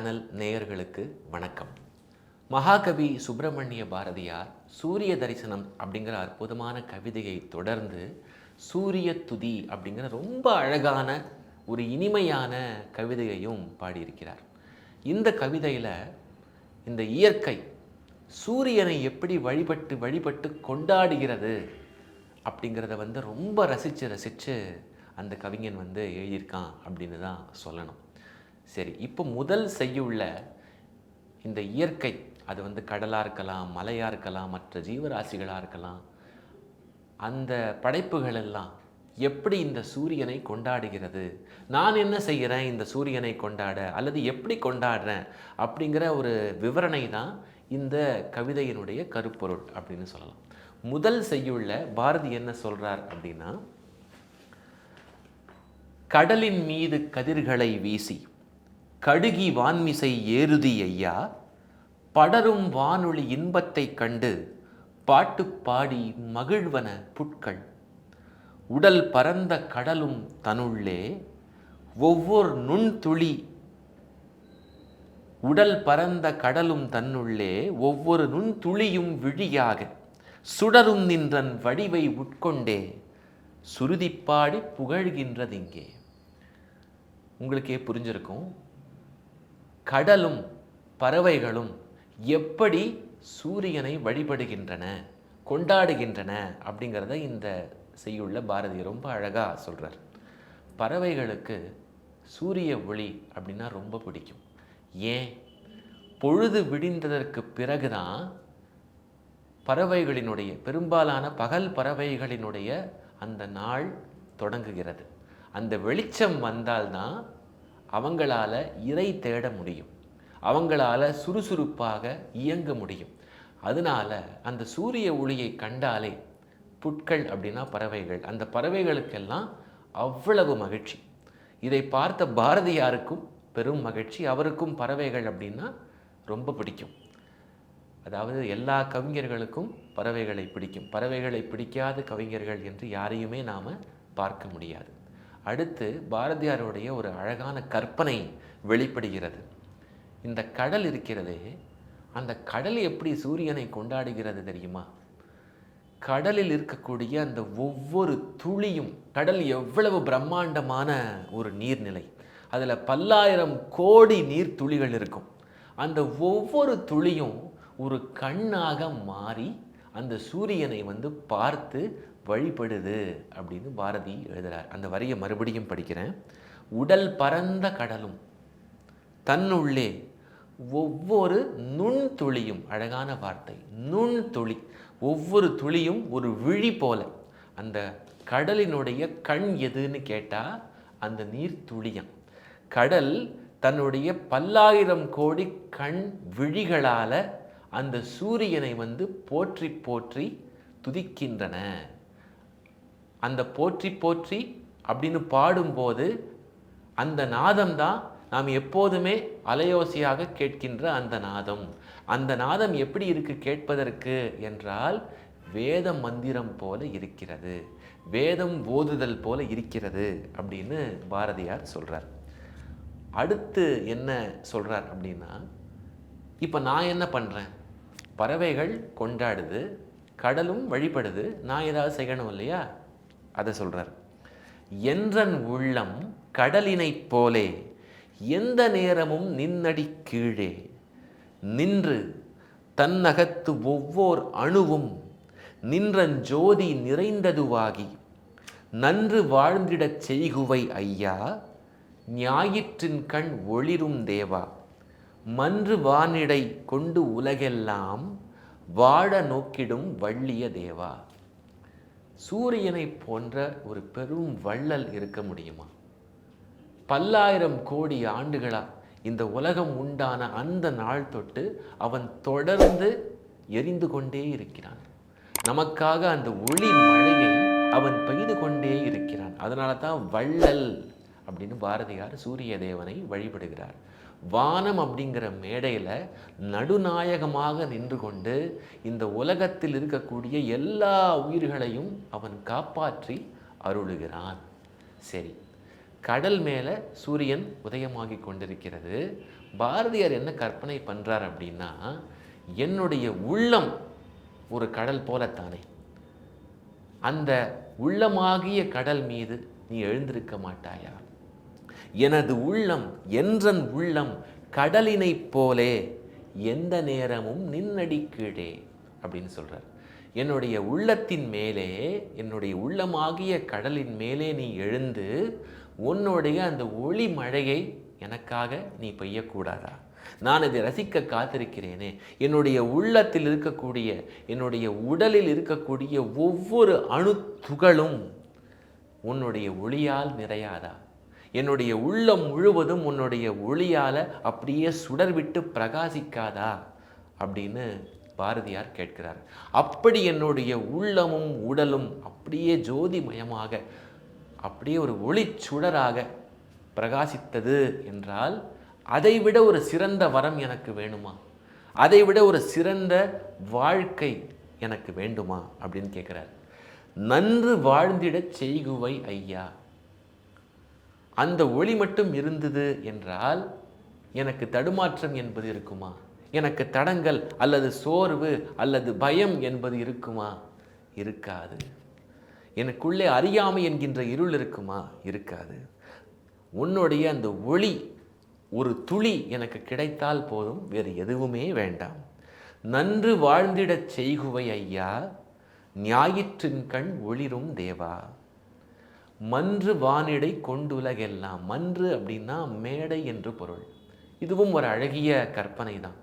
Channel நேயர்களுக்கு வணக்கம். மகாகவி சுப்பிரமணிய பாரதியார் சூரிய தரிசனம் அப்படிங்கிற அற்புதமான கவிதையை தொடர்ந்து சூரிய துதி அப்படிங்கிற ரொம்ப அழகான ஒரு இனிமையான கவிதையையும் பாடியிருக்கிறார். இந்த கவிதையில் இந்த இயற்கை சூரியனை எப்படி வழிபட்டு வழிபட்டு கொண்டாடுகிறது அப்படிங்கிறத வந்து ரொம்ப ரசித்து ரசித்து அந்த கவிஞன் வந்து எழுதியிருக்கான் அப்படின்னு தான் சொல்லணும். சரி இப்போ முதல் செய்யுள்ள இந்த இயற்கை அது வந்து கடலாக இருக்கலாம் மலையாக இருக்கலாம் மற்ற ஜீவராசிகளாக இருக்கலாம் அந்த படைப்புகள் எல்லாம் எப்படி இந்த சூரியனை கொண்டாடுகிறது? நான் என்ன செய்கிறேன் இந்த சூரியனை கொண்டாட அல்லது எப்படி கொண்டாடுறேன் அப்படிங்கிற ஒரு விவரணை தான் இந்த கவிதையினுடைய கருப்பொருள் அப்படின்னு சொல்லலாம். முதல் செய்யுள்ள பாரதி என்ன சொல்கிறார் அப்படின்னா கடலின் மீது கதிர்களை வீசி கடுகி வான்மிசை ஏறுதி ஐயா படரும் வானொலி இன்பத்தைக் கண்டு பாட்டு பாடி மகிழ்வன புட்கள். உடல் பரந்த கடலும் தனுள்ளே ஒவ்வொரு நுண்துளி உடல் பரந்த கடலும் தன்னுள்ளே ஒவ்வொரு நுண்துளியும் விழியாக சுடரும் நின்றன் வடிவை உட்கொண்டே சுருதிப்பாடி புகழ்கின்றதிங்கே. உங்களுக்கே புரிஞ்சிருக்கும். கடலும் பறவைகளும் எப்படி சூரியனை வழிபடுகின்றன கொண்டாடுகின்றன அப்படிங்கிறத இந்த செய்யுள்ள பாரதி ரொம்ப அழகாக சொல்கிறார் பறவைகளுக்கு சூரிய ஒளி அப்படின்னா ரொம்ப பிடிக்கும். ஏன்? பொழுது விடிந்ததற்கு பிறகுதான் பறவைகளினுடைய பெரும்பாலான பகல் பறவைகளினுடைய அந்த நாள் தொடங்குகிறது. அந்த வெளிச்சம் வந்தால்தான் அவங்களால இறை தேட முடியும். அவங்களால சுறுசுறுப்பாக இயங்க முடியும். அதனால அந்த சூரிய ஒளியை கண்டாலே புட்கள் அப்படின்னா பறவைகள். அந்த பறவைகளுக்கெல்லாம் அவ்வளவு மகிழ்ச்சி. இதை பார்த்த பாரதியாருக்கும் பெரும் மகிழ்ச்சி. அவருக்கும் பறவைகள் அப்படின்னா ரொம்ப பிடிக்கும். அதாவது எல்லா கவிஞர்களுக்கும் பறவைகளை பிடிக்கும். பறவைகளை பிடிக்காத கவிஞர்கள் என்று யாரையுமே நாம் பார்க்க முடியாது. அடுத்து பாரதியாருடைய ஒரு அழகான கற்பனை வெளிப்படுகிறது. இந்த கடல் இருக்கிறதே அந்த கடல் எப்படி சூரியனை கொண்டாடுகிறது தெரியுமா? கடலில் இருக்கக்கூடிய அந்த ஒவ்வொரு துளியும் கடல் எவ்வளவு பிரம்மாண்டமான ஒரு நீர்நிலை. அதில் பல்லாயிரம் கோடி நீர் துளிகள் இருக்கும். அந்த ஒவ்வொரு துளியும் ஒரு கண்ணாக மாறி அந்த சூரியனை வந்து பார்த்து வழிபடுது அப்படின்னு பாரதி எழுதுகிறார் அந்த வரியை மறுபடியும் படிக்கிறேன். உடல் பரந்த கடலும் தன்னுள்ளே ஒவ்வொரு நுண்துளியும் அழகான வார்த்தை நுண்துளி ஒவ்வொரு துளியும் ஒரு விழி போல. அந்த கடலினுடைய கண் எதுன்னு கேட்டால் அந்த நீர் துளியம். கடல் தன்னுடைய பல்லாயிரம் கோடி கண் விழிகளால் அந்த சூரியனை வந்து போற்றி போற்றி துதிக்கின்றன. அந்த போற்றி போற்றி அப்படின்னு பாடும்போது அந்த நாதம் தான் நாம் எப்போதுமே அலையோசியாக கேட்கின்ற அந்த நாதம். அந்த நாதம் எப்படி இருக்கு கேட்பதற்கு என்றால் வேத மந்திரம் போல இருக்கிறது. வேதம் ஓதுதல் போல இருக்கிறது அப்படின்னு பாரதியார் சொல்கிறார் அடுத்து என்ன சொல்கிறார் அப்படின்னா இப்போ நான் என்ன பண்ணுறேன் பறவைகள் கொண்டாடுது கடலும் வழிபடுது நான் ஏதாவது செய்யணும் இல்லையா? அதை சொல்கிறார் என்றன் உள்ளம் கடலினைப் போலே எந்த நேரமும் நின்னடி கீழே நின்று தன்னகத்து ஒவ்வோர் அணுவும் நின்றன் ஜோதி நிறைந்ததுவாகி நன்று வாழ்ந்திடச் செய்குவை ஐயா ஞாயிற்றின் கண் ஒளிரும் தேவா மன்று வானிடை கொண்டு உலகெல்லாம் வாழ நோக்கிடும் வள்ளிய தேவா. சூரியனை போன்ற ஒரு பெரும் வள்ளல் இருக்க முடியுமா? பல்லாயிரம் கோடி ஆண்டுகளா இந்த உலகம் உண்டான அந்த நாள் தொட்டு அவன் தொடர்ந்து எரிந்து கொண்டே இருக்கிறான். நமக்காக அந்த ஒளி மழையை அவன் பெய்து கொண்டே இருக்கிறான். அதனால தான் வள்ளல் அப்படின்னு பாரதியார் சூரிய தேவனை வழிபடுகிறார். வானம் அப்படிங்கிற மேடையில் நடுநாயகமாக நின்று கொண்டு இந்த உலகத்தில் இருக்கக்கூடிய எல்லா உயிர்களையும் அவன் காப்பாற்றி அருளுகிறான். சரி கடல் மேலே சூரியன் உதயமாகி கொண்டிருக்கிறது. பாரதியார் என்ன கற்பனை பண்ணுறார் அப்படின்னா என்னுடைய உள்ளம் ஒரு கடல் போலத்தானே. அந்த உள்ளமாகிய கடல் மீது நீ எழுந்திருக்க மாட்டாயா? எனது உள்ளம் என்றன் உள்ளம் கடலினைப் போலே எந்த நேரமும் நின்னடி கீழே அப்படின்னு சொல்கிறார் என்னுடைய உள்ளத்தின் மேலே என்னுடைய உள்ளமாகிய கடலின் மேலே நீ எழுந்து உன்னுடைய அந்த ஒளி மழையை எனக்காக நீ பெய்யக்கூடாதா? நான் இதை ரசிக்க காத்திருக்கிறேனே. என்னுடைய உள்ளத்தில் இருக்கக்கூடிய என்னுடைய உடலில் இருக்கக்கூடிய ஒவ்வொரு அணு துகளும் உன்னுடைய ஒளியால் நிறையாதா? என்னுடைய உள்ளம் முழுவதும் உன்னுடைய ஒளியால் அப்படியே சுடர்விட்டு பிரகாசிக்காதா? அப்படின்னு பாரதியார் கேட்கிறார். அப்படி என்னுடைய உள்ளமும் உடலும் அப்படியே ஜோதிமயமாக அப்படியே ஒரு ஒளி சுடராக பிரகாசித்தது என்றால் அதைவிட ஒரு சிறந்த வரம் எனக்கு வேணுமா? அதைவிட ஒரு சிறந்த வாழ்க்கை எனக்கு வேண்டுமா? அப்படின்னு கேட்குறார். நன்று வாழ்ந்திடச் செய்குவை ஐயா. அந்த ஒளி மட்டும் இருந்தது என்றால் எனக்கு தடுமாற்றம் என்பது இருக்குமா? எனக்கு தடங்கள் அல்லது சோர்வு அல்லது பயம் என்பது இருக்குமா? இருக்காது. எனக்குள்ளே அறியாமை என்கின்ற இருள் இருக்குமா? இருக்காது. உன்னுடைய அந்த ஒளி ஒரு துளி எனக்கு கிடைத்தால் போதும் வேறு எதுவுமே வேண்டாம். நன்று வாழ்ந்திடச் செய்குவை ஐயா ஞாயிற்றின் கண் ஒளிரும் தேவா. மன்று வானிடை கொண்டுலகெல்லாம். மன்று அப்படின்னா மேடை என்று பொருள். இதுவும் ஒரு அழகிய கற்பனை தான்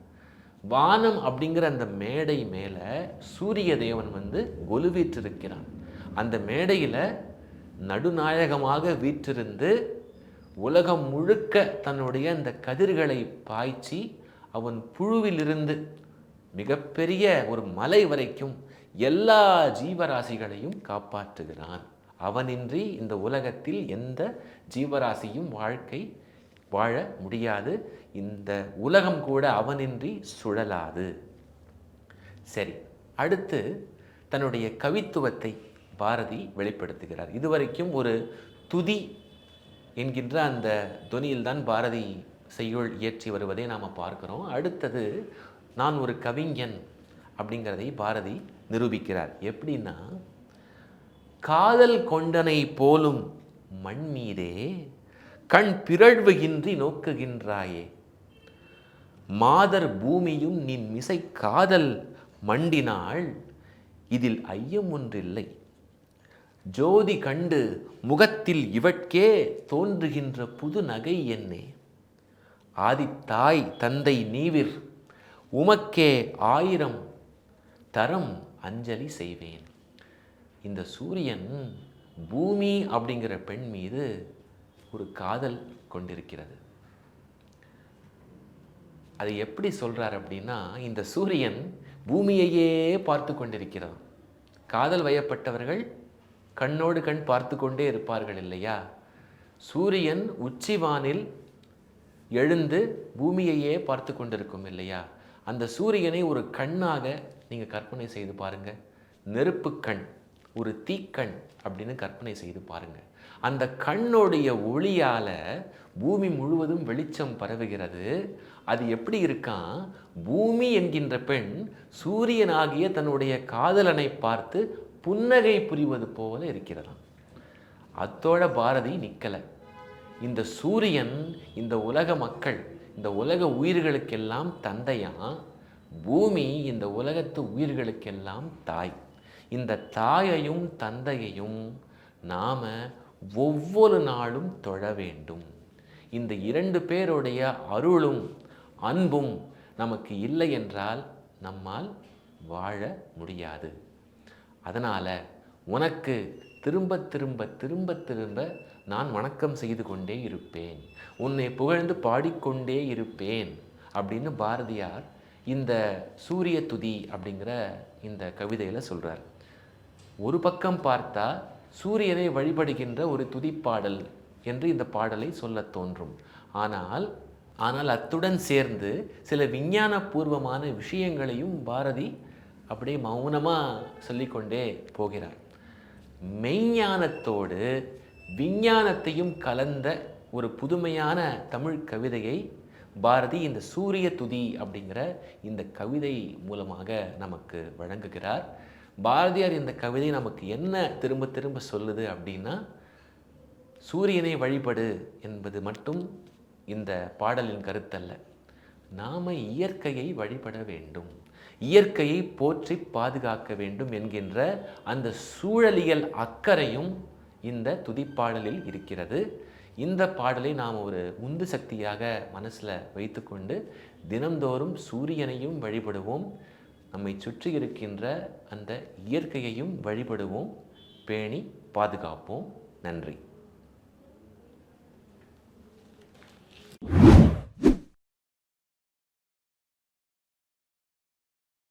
வானம் அப்படிங்கிற அந்த மேடை மேலே சூரிய தேவன் வந்து கொலுவீற்றிருக்கிறான் அந்த மேடையில் நடுநாயகமாக வீற்றிருந்து உலகம் முழுக்க தன்னுடைய அந்த கதிர்களை பாய்ச்சி அவன் புழுவிலிருந்து மிகப்பெரிய ஒரு மலை வரைக்கும் எல்லா ஜீவராசிகளையும் காப்பாற்றுகிறான். அவனின்றி இந்த உலகத்தில் எந்த ஜீவராசியும் வாழ்க்கை வாழ முடியாது. இந்த உலகம் கூட அவனின்றி சுழலாது. சரி அடுத்து தன்னுடைய கவித்துவத்தை பாரதி வெளிப்படுத்துகிறார். இதுவரைக்கும் ஒரு துதி என்கின்ற அந்த துனியில்தான் பாரதி செய்யுள் இயற்றி வருவதை நாம் பார்க்கிறோம். அடுத்தது நான் ஒரு கவிஞன் அப்படிங்கிறதை பாரதி நிரூபிக்கிறார். எப்படின்னா காதல் கொண்டனை போலும் மண் மீதே கண் பிறழ்வுகின்றி நோக்குகின்றாயே. மாதர் பூமியும் நின் மிசை காதல் மண்டினாள் இதில் ஐயம் ஒன்றில்லை. ஜோதி கண்டு முகத்தில் இவட்கே தோன்றுகின்ற புது நகை என்னே. ஆதித்தாய் தந்தை நீவிர் உமக்கே ஆயிரம் தரம் அஞ்சலி செய்வேன். இந்த சூரியன் பூமி அப்படிங்கிற பெண் மீது ஒரு காதல் கொண்டிருக்கிறது. அதை எப்படி சொல்கிறார் அப்படின்னா இந்த சூரியன் பூமியையே பார்த்து கொண்டிருக்கிறான். காதல் வயப்பட்டவர்கள் கண்ணோடு கண் பார்த்து கொண்டே இருப்பார்கள் இல்லையா? சூரியன் உச்சிவானில் எழுந்து பூமியையே பார்த்து கொண்டிருக்கும் இல்லையா? அந்த சூரியனை ஒரு கண்ணாக நீங்கள் கற்பனை செய்து பாருங்கள் நெருப்பு கண். ஒரு தீக்கண் அப்படின்னு கற்பனை செய்து பாருங்க. அந்த கண்ணுடைய ஒளியால் பூமி முழுவதும் வெளிச்சம் பரவுகிறது. அது எப்படி இருக்கான் பூமி என்கின்ற பெண் சூரியனாகிய தன்னுடைய காதலனை பார்த்து புன்னகை புரிவது போல இருக்கிறதாம். அத்தோட பாரதி நிற்கலை இந்த சூரியன் இந்த உலக மக்கள் இந்த உலக உயிர்களுக்கெல்லாம் தந்தையான் பூமி இந்த உலகத்து உயிர்களுக்கெல்லாம் தாய். இந்த தாயையும் தந்தையையும் நாம் ஒவ்வொரு நாளும் தொழ வேண்டும். இந்த இரண்டு பேருடைய அருளும் அன்பும் நமக்கு இல்லை என்றால் நம்மால் வாழ முடியாது. அதனால் உனக்கு திரும்ப திரும்ப திரும்ப திரும்ப நான் வணக்கம் செய்து கொண்டே இருப்பேன். உன்னை புகழ்ந்து பாடிக்கொண்டே இருப்பேன் அப்படின்னு பாரதியார் இந்த சூரிய துதி அப்படிங்கிற இந்த கவிதையில் சொல்கிறார் ஒரு பக்கம் பார்த்தா சூரியனை வழிபடுகின்ற ஒரு துதிப்பாடல் என்று இந்த பாடலை சொல்லத் தோன்றும். ஆனால் ஆனால் அத்துடன் சேர்ந்து சில விஞ்ஞானபூர்வமான விஷயங்களையும் பாரதி அப்படியே மௌனமாக சொல்லிக்கொண்டே போகிறார். மெய்ஞானத்தோடு விஞ்ஞானத்தையும் கலந்த ஒரு புதுமையான தமிழ் கவிதையை பாரதி இந்த சூரிய துதி அப்படிங்கிற இந்த கவிதை மூலமாக நமக்கு வழங்குகிறார். பாரதியார் இந்த கவிதை நமக்கு என்ன திரும்ப திரும்ப சொல்லுது அப்படின்னா சூரியனை வழிபடு என்பது மட்டும் இந்த பாடலின் கருத்தல்ல. நாம் இயற்கையை வழிபட வேண்டும். இயற்கையை போற்றி பாதுகாக்க வேண்டும் என்கின்ற அந்த சூழலியல் அக்கறையும் இந்த துதிப்பாடலில் இருக்கிறது. இந்த பாடலை நாம் ஒரு உந்து சக்தியாக மனசில் வைத்துக்கொண்டு தினந்தோறும் சூரியனையும் வழிபடுவோம். நம்மை சுற்றி இருக்கின்ற அந்த இயற்கையையும் வழிபடுவோம். பேணி பாதுகாப்போம். நன்றி.